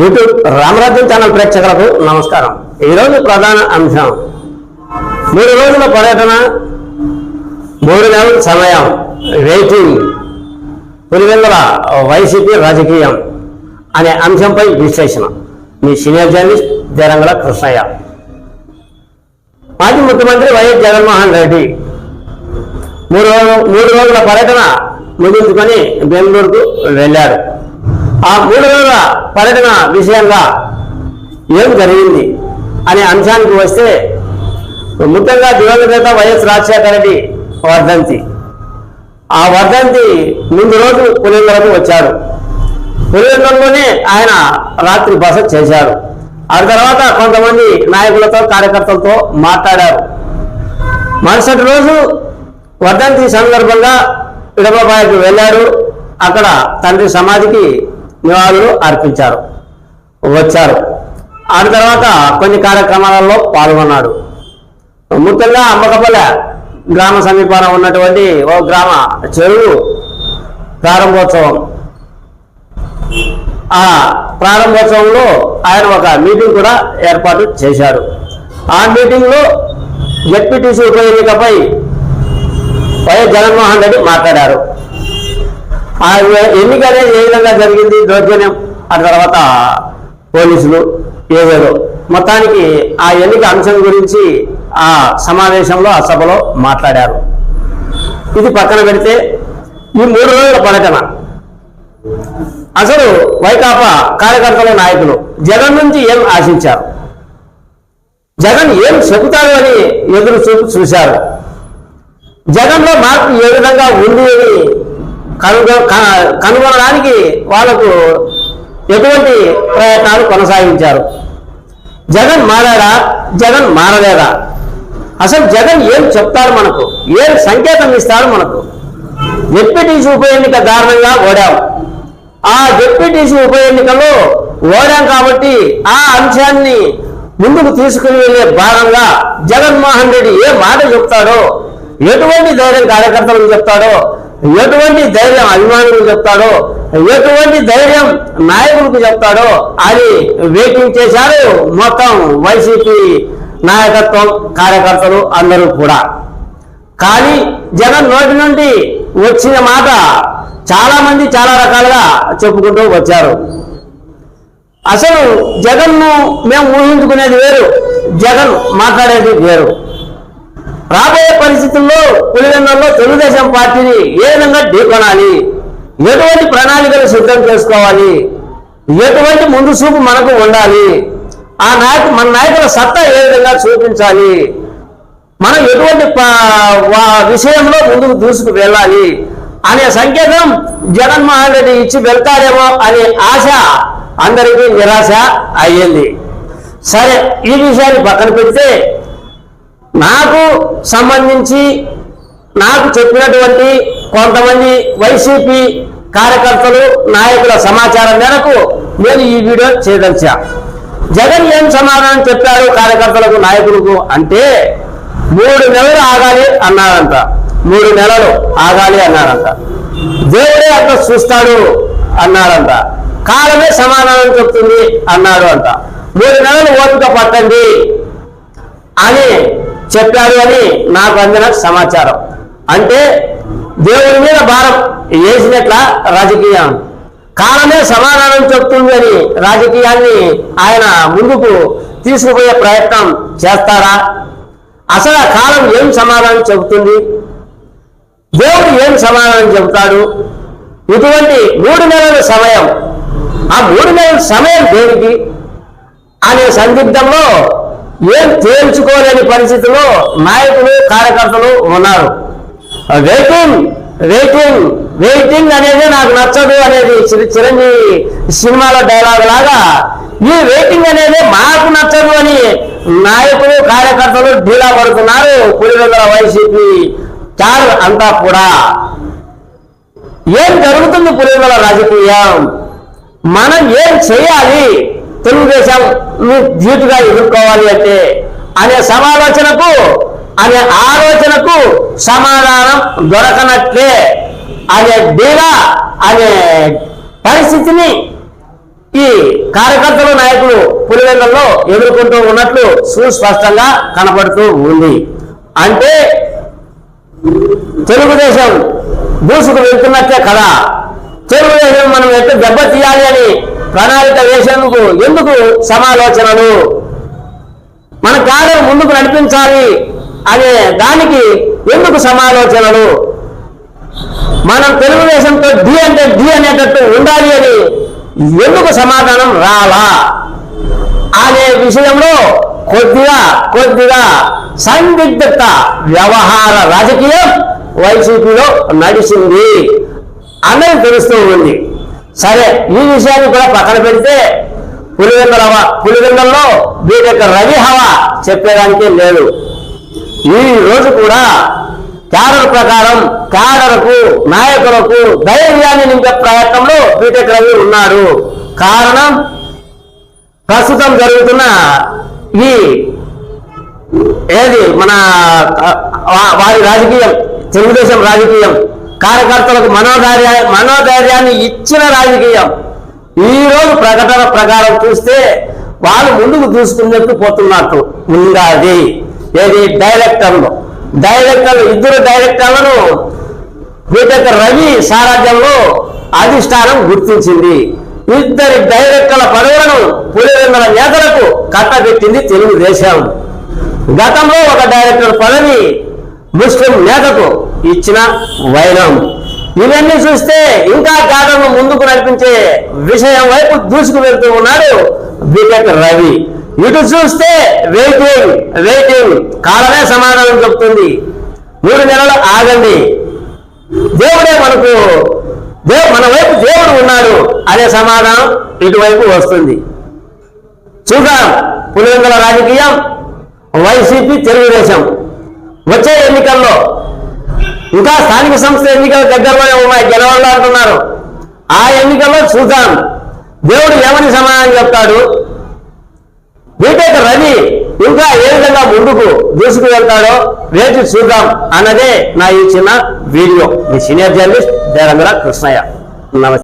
YouTube రామరాజ్యం channel ప్రేక్షకులకు నమస్కారం. ఈరోజు ప్రధాన అంశం. మూడు రోజుల పర్యటన మూడు నెలల సమయం వెయిటింగ్ పులివెందుల వైసీపీ రాజకీయం అనే అంశంపై విశ్లేషణ. మీ సీనియర్ జర్నలిస్ట్ జరంగల కృష్ణయ్య. మాజీ ముఖ్యమంత్రి వైఎస్ జగన్మోహన్ రెడ్డి మూడు రోజు మూడు రోజుల పర్యటన ముగించుకొని బెంగళూరుకు వెళ్ళారు. ఆ మూడు రోజుల పర్యటన విషయంగా ఏం జరిగింది అనే అంశానికి వస్తే ముఖ్యంగా దివంగత వైఎస్ రాజశేఖర రెడ్డి వర్ధంతి. ఆ వర్ధంతి ముందు రోజు పులివెందులకు వచ్చారు. పులివెందులలోనే ఆయన రాత్రి బస చేశారు. ఆ తర్వాత కొంతమంది నాయకులతో కార్యకర్తలతో మాట్లాడారు. మరుసటి రోజు వర్ధంతి సందర్భంగా విడబాబాయికి వెళ్ళారు అక్కడ తండ్రి సమాధికి నివాళులు అర్పించారు వచ్చారు. ఆ తర్వాత కొన్ని కార్యక్రమాలలో పాల్గొన్నాడు. ముఖ్యంగా అమ్మకపల్లె గ్రామ సమీపాన ఉన్నటువంటి ఓ గ్రామ చెరువు ప్రారంభోత్సవం. ఆ ప్రారంభోత్సవంలో ఆయన ఒక మీటింగ్ కూడా ఏర్పాటు చేశారు ఆ మీటింగ్లో జడ్పీటీసీ ఉప ఎన్నికపై వైఎస్ జగన్మోహన్ రెడ్డి మాట్లాడారు. ఆ ఎన్నిక అనేది ఏ విధంగా జరిగింది దౌర్జన్యం ఆ తర్వాత పోలీసులు ఏదేదో మొత్తానికి ఆ ఎన్నిక అంశం గురించి ఆ సమావేశంలో ఆ సభలో మాట్లాడారు. ఇది పక్కన పెడితే ఈ మూడు రోజుల పర్యటన. అసలు వైకాపా కార్యకర్తల నాయకులు జగన్ నుంచి ఏం ఆశించారు? జగన్ ఏం చెబుతారు అని ఎదురు చూపు చూశారు. జగన్లో మార్పు ఏ విధంగా ఉంది అని కనుగొ క- కనుగొనడానికి వాళ్ళకు ఎటువంటి ప్రయత్నాలు కొనసాగించారు? జగన్ మారాడా? జగన్ మారలేదా? అసలు జగన్ ఏం చెప్తాడు మనకు? ఏం సంకేతం ఇస్తాడు మనకు? జెడ్పీటీసీ ఉప ఎన్నిక దారుణంగా ఓడాం. ఆ జెడ్పీటీసీ ఉప ఎన్నికలో ఓడాం కాబట్టి ఆ అంశాన్ని ముందుకు తీసుకుని వెళ్ళే భాగంగా జగన్మోహన్ రెడ్డి ఏ మాట చెప్తాడో ఎటువంటి ధైర్యం కార్యకర్తలకు చెప్తాడో ఎటువంటి ధైర్యం అభిమానులకు చెప్తాడో ఎటువంటి ధైర్యం నాయకులకు చెప్తాడో అని వెయిటింగ్ చేశారు మొత్తం వైసీపీ నాయకత్వం కార్యకర్తలు అందరూ కూడా. కానీ జగన్ నోటి నుండి వచ్చిన మాట చాలా మంది చాలా రకాలుగా చెప్పుకుంటూ వచ్చారు. అసలు జగన్ను మేము ఊహించుకునేది వేరు జగన్ మాట్లాడేది వేరు. రాబోయే పరిస్థితుల్లో పులివెందుల్లో తెలుగుదేశం పార్టీని ఏ విధంగా ఢీకొనాలి? ఎటువంటి ప్రణాళికలు సిద్ధం చేసుకోవాలి? ఎటువంటి ముందు చూపు మనకు ఉండాలి? ఆ నాయకు మన నాయకుల సత్తా ఏ విధంగా చూపించాలి? మనం ఎటువంటి విషయంలో ముందుకు దూసుకు వెళ్ళాలి? అనే సంకేతం జగన్మోహన్ రెడ్డి ఇచ్చి వెళ్తారేమో అనే ఆశ అందరికీ నిరాశ అయ్యింది. సరే ఈ విషయాన్ని పక్కన పెడితే నాకు సంబంధించి నాకు చెప్పినటువంటి కొంతమంది వైసీపీ కార్యకర్తలు నాయకుల సమాచారం మేరకు నేను ఈ వీడియో చేయదలిచా. జగన్ ఏం సమాధానం చెప్పారు కార్యకర్తలకు నాయకులకు అంటే మూడు నెలలు ఆగాలి అన్నారంట. మూడు నెలలు ఆగాలి అన్నారంట. దేవుడే అంత చూస్తాడు అన్నారంట. కాలమే సమాధానం చెప్తుంది అన్నాడు అంట. మూడు నెలలు ఓపిక పట్టండి అని చెప్పాడు అని నాకు అందిన సమాచారం. అంటే దేవుడి మీద భారం వేసినట్ల రాజకీయం కాలమే సమాధానం చెప్తుంది అని రాజకీయాన్ని ఆయన ముందుకు తీసుకుపోయే ప్రయత్నం చేస్తారా? అసలు కాలం ఏం సమాధానం చెబుతుంది? దేవుడు ఏం సమాధానం చెబుతాడు? ఇటువంటి మూడు నెలల సమయం ఆ మూడు నెలల సమయం దేనికి? అనే సందిగ్ధంలో ఏం తేల్చుకోలేని పరిస్థితిలో నాయకులు కార్యకర్తలు ఉన్నారు. వెయిటింగ్ వెయిటింగ్ వెయిటింగ్ అనేది నాకు నచ్చదు అనేది చిరంజీవి సినిమాలో డైలాగ్ లాగా ఈ వెయిటింగ్ అనేది మాకు నచ్చదు అని నాయకులు కార్యకర్తలు ఢీలా పడుతున్నారు పులివెందుల వైసీపీ చాలు అంతా కూడా. ఏం జరుగుతుంది పులివెందుల రాజకీయం? మనం ఏం చేయాలి? తెలుగుదేశం ధీటుగా ఎదుర్కోవాలి అంటే అనే సమాలోచనకు అనే ఆలోచనకు సమాధానం దొరకనట్లే. అనే డీలా అనే పరిస్థితిని ఈ కార్యకర్తలు నాయకులు పులివెందుల్లో ఎదుర్కొంటూ ఉన్నట్లు సుస్పష్టంగా కనపడుతూ ఉంది. అంటే తెలుగుదేశం దూసుకు వెళ్తున్నట్లే కదా. తెలుగుదేశం మనం ఎట్లా దెబ్బ తీయాలి అని ప్రణాళిక వేసేందుకు ఎందుకు సమాలోచనలు? మన కాలం ముందుకు నడిపించాలి అనే దానికి ఎందుకు సమాలోచనలు? మనం తెలుగుదేశంతో డి అంటే డి అనేటట్టు ఉండాలి అని ఎందుకు సమాధానం రాలా? అనే విషయంలో కొద్దిగా కొద్దిగా సందిగ్ధత వ్యవహార రాజకీయం వైసీపీలో నడిచింది అనేది తెలుస్తూ ఉంది. సరే ఈ విషయాన్ని కూడా పక్కన పెడితే పులివెందల పులివెందల్లో వీటి యొక్క రవి హవా చెప్పేదానికే లేదు. ఈ రోజు కూడా క్యాడర్ ప్రకారం క్యాడర్కు నాయకులకు ధైర్యాన్ని నింపే ప్రయత్నంలో బీటెక్ రవి ఉన్నాడు. కారణం ప్రస్తుతం జరుగుతున్న ఈ ఏది మన వారి రాజకీయం తెలుగుదేశం రాజకీయం కార్యకర్తలకు మనోధైర్య మనోధైర్యాన్ని ఇచ్చిన రాజకీయం. ఈరోజు ప్రకటన ప్రకారం చూస్తే వాళ్ళు ముందుకు దూసుకున్నట్టు పోతున్నట్టు ఉన్నది ఏది? డైరెక్టర్లు. డైరెక్టర్లు ఇద్దరు డైరెక్టర్లను బీటెక్ రవి సారథ్యంలో అధిష్టానం గుర్తించింది. ఇద్దరి డైరెక్టర్ల పదవులను పులివెందుల నేతలకు కట్టబెట్టింది తెలుగుదేశం. గతంలో ఒక డైరెక్టర్ పదవి ముస్లిం నేతకు ఇచ్చిన వైరం ఇవన్నీ చూస్తే ఇంకా గాఢను ముందుకు నడిపించే విషయం వైపు దూసుకు వెళ్తూ ఉన్నాడు బిటెక్ రవి. ఇటు చూస్తే వెయిటింగ్ వెయిటింగ్ కాలమే సమాధానం చెప్తుంది మూడు నెలలు ఆగండి. దేవుడే మనకు దేవు మన వైపు దేవుడు ఉన్నాడు అనే సమాధానం ఇటువైపు వస్తుంది. చూద్దాం. పులివెందుల రాజకీయం. వైసీపీ తెలుగుదేశం. వచ్చే ఎన్నికల్లో ఇంకా స్థానిక సంస్థ ఎన్నికలు దగ్గరలోనే ఉన్నాయి గెలవాళ్ళు అంటున్నారు. ఆ ఎన్నికల్లో చూద్దాం. దేవుడు ఏమని సమాధానం చెప్తాడు? బీటెక్ రవి ఇంకా ఏ విధంగా ముందుకు దూసుకు వెళ్తాడో వేచి చూద్దాం అన్నదే నా ఈ చిన్న వీడియో. మీ సీనియర్ జర్నలిస్ట్ దేరంగర కృష్ణయ్య. నమస్తే.